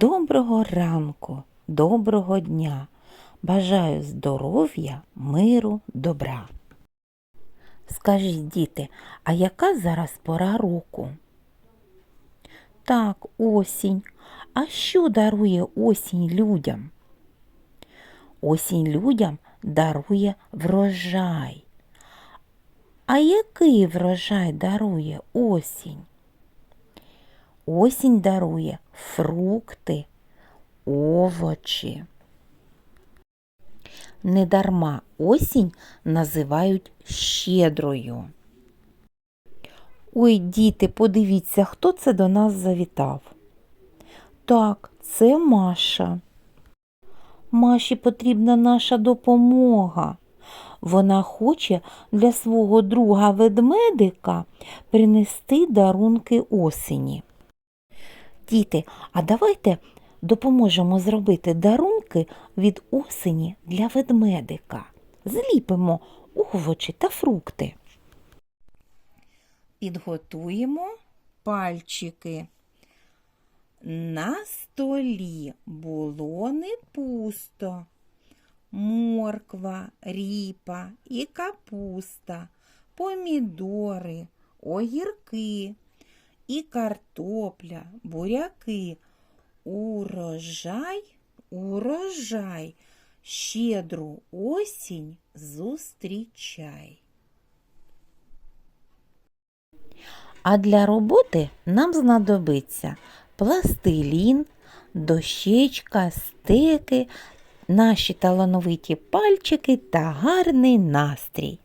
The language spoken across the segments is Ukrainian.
Доброго ранку, доброго дня. Бажаю здоров'я, миру, добра. Скажіть, діти, а яка зараз пора року? Так, осінь. А що дарує осінь людям? Осінь людям дарує врожай. А який врожай дарує осінь? Осінь дарує фрукти, овочі. Недарма осінь називають щедрою. Ой, діти, подивіться, хто це до нас завітав. Так, це Маша. Маші потрібна наша допомога. Вона хоче для свого друга ведмедика принести дарунки осені. Діти, а давайте допоможемо зробити дарунки від осені для ведмедика. Зліпимо овочі та фрукти. Підготуємо пальчики. На столі було не пусто. Морква, ріпа і капуста, помідори, огірки і картопля, буряки. Урожай, урожай, щедру осінь зустрічай. А для роботи нам знадобиться пластилін, дощечка, стеки, наші талановиті пальчики та гарний настрій.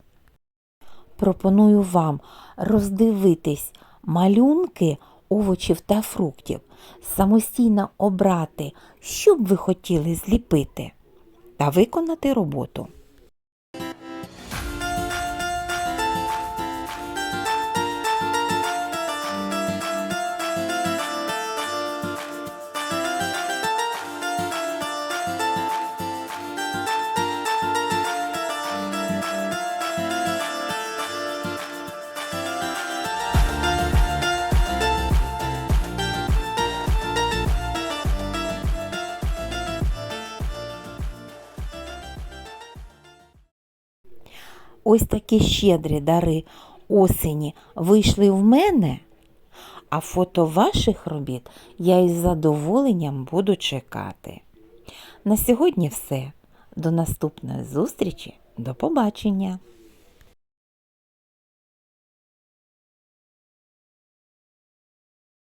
Пропоную вам роздивитись малюнки овочів та фруктів, самостійно обрати, що б ви хотіли зліпити та виконати роботу. Ось такі щедрі дари осені вийшли в мене, а фото ваших робіт я із задоволенням буду чекати. На сьогодні все. До наступної зустрічі. До побачення!